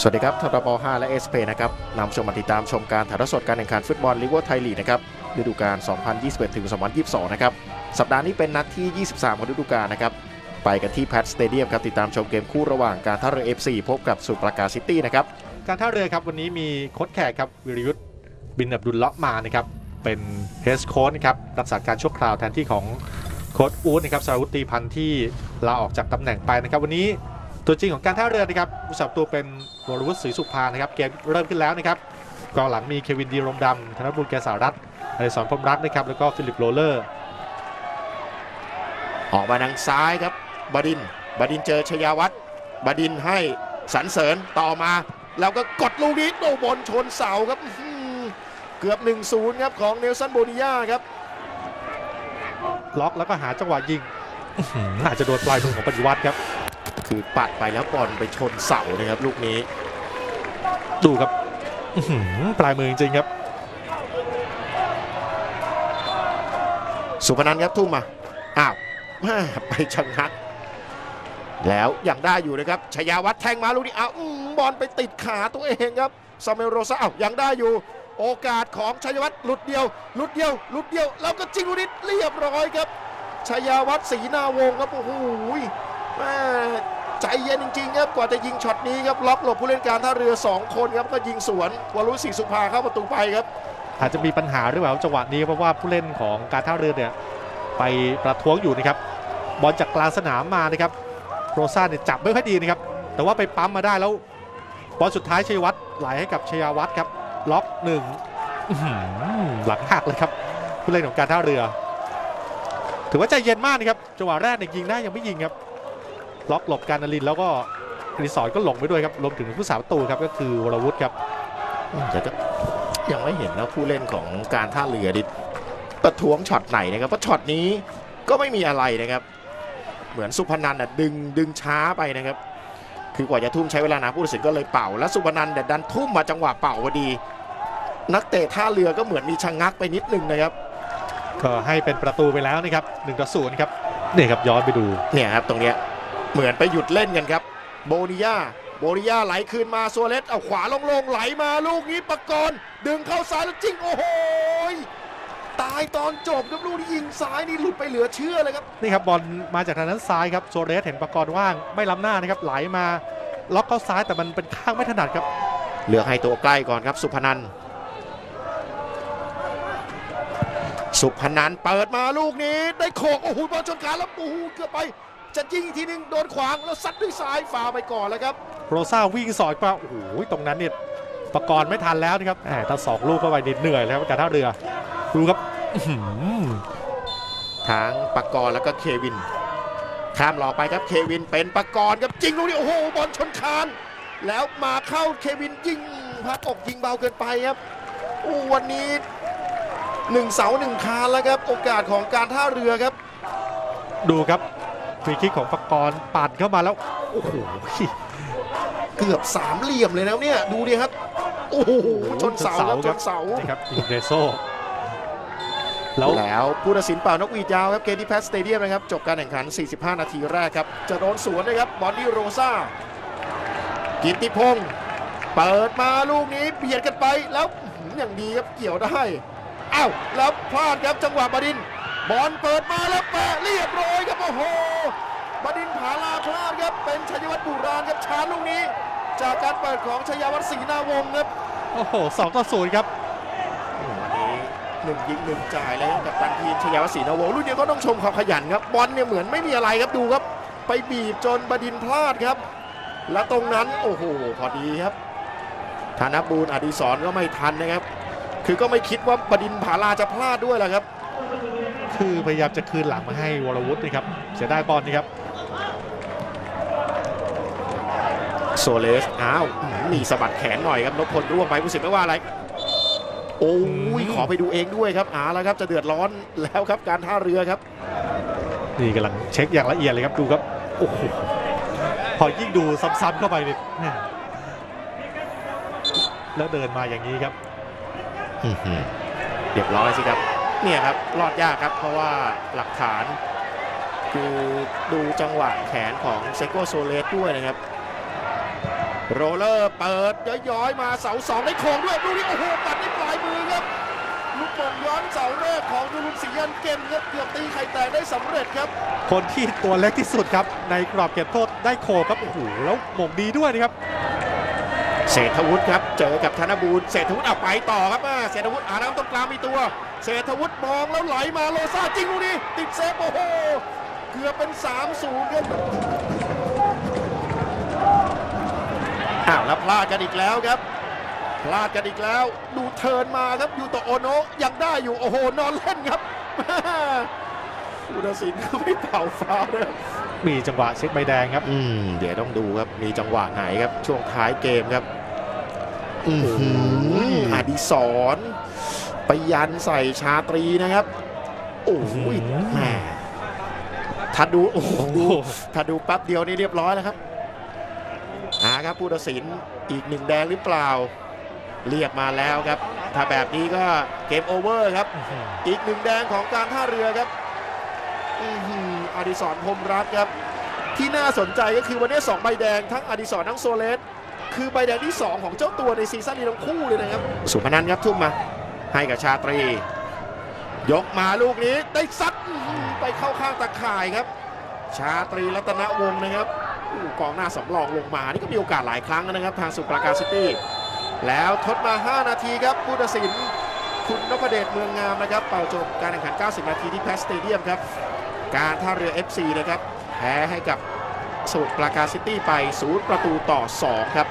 สวัสดีครับทรบ5และเอสเพนะครับนำชมมาติดตามชมการถ่ายทอดสดการแข่งขันฟุตบอลลีกไทยลีกนะครับฤดูกาล 2021 ถึง 2022 นะครับ สัปดาห์นี้เป็นนัดที่ 23 ของฤดูกาลนะครับ ไปกันที่แพทสเตเดียมครับ ติดตามชมเกมคู่ระหว่างการท่าเรือ FC พบกับสุประการซิตี้นะครับ การท่าเรือครับวันนี้มีโค้ชแขกครับวิรยุทธ์บินอับดุลเลาะมานะครับ เป็นเฮสโค้ชครับรักษาการชั่วคราวแทนที่ของโค้ชอู๊ดนะครับสาวุตีพันธ์ที่ลาออกจากตำแหน่งไปนะครับวันนี้ ตัวจริงของการท่าเรือนะครับผู้สับตัวเป็นวรวุฒิศรีสุภานะครับเกมเริ่มขึ้นแล้วนะครับกองหลังมีเควินดีรมดำธนบุญแกสารัตน์อดิศรพรหมรักนะครับแล้วก็ฟิลิปโรเลอร์ ออกมาทางซ้ายครับบดินทร์บดินทร์เจอชยาวัฒน์บดินทร์ให้สรรเสริญต่อมา แล้วก็กดลูกนี้โตบอลชนเสาครับอื้อหือเกือบ 1-0 ครับของเนลสันโบนิยาครับ ล็อกแล้วก็หาจังหวะยิงอื้อหืออาจจะโดนปลายมือของปฏิวัติครับ คือปัดไปแล้วบอลไปชนเสานะครับลูกนี้ ดูครับอื้อหือปลายมือจริงๆครับ สุพนันท์ครับทุ่มมาอ้าวแม่ไปชะงักแล้วยังได้อยู่นะครับชยาวัฒน์แทงมาลูกนี้อ้าวอื้อบอลไปติดขาตัวเองครับซาเมลโรซาอ้าวยังได้อยู่โอกาสของชยวัฒน์หลุดเดียว หลุดเดียว หลุดเดียว แล้วก็จิงลูกนี้เรียบร้อยครับชยาวัฒน์ศรีนาวงศ์ครับ โอ้โหแม่ ใจเย็นจริงๆครับกว่าจะยิงช็อตนี้ครับล็อกหลบผู้เล่นการท่าเรือ 2 คนครับก็ยิงสวนวรุษศรีสุภาเข้าประตูไปครับ อาจจะมีปัญหาหรือเปล่าจังหวะนี้เพราะว่าผู้เล่นของการท่าเรือเนี่ยไปประท้วงอยู่นะครับบอลจากกลางสนามมานะครับโรซ่าเนี่ยจับไม่ค่อยดีนะครับแต่ว่าไปปั๊มมาได้แล้วบอลสุดท้ายชัยวัฒน์ไหลให้กับชยาวัฒน์ครับล็อกหนึ่งหลังหักเลยครับผู้เล่นของการท่าเรือ ถือว่าใจเย็นมากนะครับจังหวะแรกเนี่ยยิงได้ยังไม่ยิงครับ ล็อกหลบการนลินทร์แล้วก็รีสอร์ทก็หลงไปด้วยครับรวมถึงผู้สาประตูครับก็คือวรวุฒิครับแต่ก็ยังไม่เห็นนะผู้เล่นของการท่าเรือดิประท้วงช็อตไหนนะครับเพราะช็อตนี้ก็ไม่มีอะไรนะครับ เหมือนสุพนันน่ะดึงดึงช้าไปนะครับ คือกว่าจะทุ่มใช้เวลานานผู้ตัดสินก็เลยเป่า แล้วสุพนันเนี่ยดันทุ่มมาจังหวะเป่าพอดี นักเตะท่าเรือก็เหมือนมีชะงงักไปนิดนึงนะครับ ก็ให้เป็นประตูไปแล้วนะครับ1ต่อ0ครับนี่ครับย้อนไปดูเนี่ยครับตรงเนี้ย เหมือนไปหยุดเล่นกันครับ โบนิยาโบนิยาไหลคืนมาโซเลสเอาขวาโลงๆไหลมาลูกนี้ประกรณ์ดึงเข้าซ้ายแล้วจริงโอ้โหยตายตอนจบครับลูกนี้ยิงซ้ายนี่หลุดไปเหลือเชื่อเลยครับนี่ครับบอลมาจากทางด้านซ้ายครับโซเรสเห็นประกรณ์ว่างไม่ล้ำหน้านะครับไหลมาล็อกเข้าซ้ายแต่มันเป็นข้างไม่ถนัดครับเลือกให้ตัวใกล้ก่อนครับ สุพนันท์สุพนันท์เปิดมาลูกนี้ได้โขกโอ้โหบอลชนขาแล้วโอ้โหเกือบไป จะยิงอีกทีนึงโดนขวางแล้วซัดด้วยซ้ายฝ่าไปก่อนแล้วครับ โรซ่าวิ่งสอดมาโอ้โหตรงนั้นเนี่ยประกรณ์ไม่ทันแล้วนะครับแหมถ้าสองลูกเข้าไปนิดเหนื่อยแล้วการท่าเรือดูครับอื้อหือทั้งปากรณ์แล้วก็เควิน ข้ามหลอกไปครับเควินเป็นปากรณ์ครับจริงลูกนี้โอ้โหบอลชนคาน แล้วมาเข้าเควินยิงพัดอกยิงเบาเกินไปครับโอ้วันนี้หนึ่งเสาหนึ่งคานแล้วครับ โอกาสของการท่าเรือครับ ดูครับ ฟรีคิกของประกรณ์ปัดเข้ามาแล้วโอ้โหเกือบสามเหลี่ยมเลยนะเนี่ยดูดิครับโอ้โหชนเสาครับชนเสานี่ครับอิงเกรโซแล้วแล้วผู้ตัดสินเป่านกหวีดยาวครับเกมที่แพทสเตเดียมนะครับจบการแข่งขัน 45 นาทีแรกครับ จะโดนสวนนะครับบอนดี้โรซ่ากิตติพงศ์เปิดมาลูกนี้เบียดกันไปแล้วอื้อหืออย่างดีครับเกี่ยวได้อ้าวแล้วพลาดครับจังหวะบดินทร์บอลเปิดมาแล้วแปะเรียบร้อยครับโอ้โห บดินทร์ผาลาพลาดครับเป็นชัยวัฒน์บุราณครับชาร์จลูกนี้ จากการเปิดของชัยวัฒน์ศรีนาวงศ์ครับโอ้โหสองต่อศูนย์ครับวันนี้หนึ่งยิงหนึ่งจ่ายเลยครับกับตันทีมชยาวศรีนาวงศ์ลูกนี้ก็ต้องชมความขยันครับบอลเนี่ยเหมือนไม่มีอะไรครับดูครับ ไปบีบจนบดินทร์พลาดครับ และตรงนั้นโอ้โหพอดีครับธนบูรณ์อดิศรก็ไม่ทันนะครับ คือก็ไม่คิดว่าบดินทร์ผาลาจะพลาดด้วยแหละครับ คือพยายามจะคืนหลังมาให้วรวุฒินะครับเสียดายบอลนะครับ โซเลสอ้าวอื้อหือมีสะบัดแขนหน่อยครับนพพลร่วงไปผู้สินไม่ว่าอะไร โอ้ยขอไปดูเองด้วยครับอาแล้วครับจะเดือดร้อนแล้วครับการท่าเรือครับ นี่กำลังเช็คอย่างละเอียดเลยครับดูครับโอ้โหพอยิ่งดูซ้ำๆเข้าไปเนี่ยแม่แล้วเดินมาอย่างนี้ครับอื้อหือเรียบร้อยสิครับ เนี่ยครับรอดยากครับเพราะว่าหลักฐานคือดูจังหวะแขนของเซโกโซเลสด้วยนะครับ โรโรเลอร์เปิดย้อยๆมาเสาสองได้โค้งด้วยลูกนี้โอ้โหปัดด้วยปลายมือครับลูกโป่งย้อนเสาแรกของยูรุนศรียันเกมครับเกือบตีไข่แตกได้สำเร็จครับ คนที่ตัวเล็กที่สุดครับ ในกรอบเขตโทษได้โคครับโอ้โหแล้วหม่งดีด้วยนะครับเศรษฐวุฒิครับเจอกับธนบูรณ์เศรษฐวุฒิเอาไปต่อครับอ่าเศรษฐวุฒิอาน้ำตรงกลางมีตัว เศรษฐวุฒิมองแล้วไหลมาโลซ่าจริงลูกนี้ติดเซฟโอ้โหเกือบเป็น3-0ครับ อ้าวแล้วพลาดกันอีกแล้วครับ พลาดกันอีกแล้ว ดูเทิร์นมาครับยูโตะโอโนะยังได้อยู่โอ้โหนอนเล่นครับอุดสินก็ไม่เป่าฟาวล์นะครับมีจังหวะเช็คใบแดงครับ อืมเดี๋ยวต้องดูครับ มีจังหวะไหนครับ ช่วงท้ายเกมครับอือหืออดิศรไปยันใส่ชาตรีนะครับ โอ้โหอื้อหือแหมถ้าดูโอ้โหโอ้โหถ้าดูแป๊บเดียวนี่เรียบร้อยแล้วครับ อ่าครับผู้ตัดสินอีกหนึ่งแดงหรือเปล่า เรียกมาแล้วครับ ถ้าแบบนี้ก็เกมโอเวอร์ครับ อีกหนึ่งแดงของการท่าเรือครับอื้อหืออดิศรพรหมรัตน์ครับ ที่น่าสนใจก็คือวันนี้2ใบแดงทั้งอดิศรทั้งโซเลสคือใบแดงที่ 2 ของเจ้าตัวในซีซั่นนี้ทั้งคู่เลยนะครับ สุพนันท์ครับทุ่มมา ให้กับชาตรี ยกมาลูกนี้ได้ซัดอื้อหือไปเข้าข้างตะข่ายครับ ชาตรีรัตนวงศ์นะครับอู้ กองหน้าสำรองลงมา นี่ก็มีโอกาสหลายครั้งนะครับ ทางสุปราการซิตี้ แล้วทดมา 5 นาทีครับผู้ตัดสินคุณนพเดชเมืองงามนะครับ เป่าจบการแข่งขัน 90 นาทีที่แพสสเตเดียมครับ การท่าเรือ FC นะครับ แพ้ให้กับสุปราการซิตี้ไป 0 ประตูต่อ 2 ครับ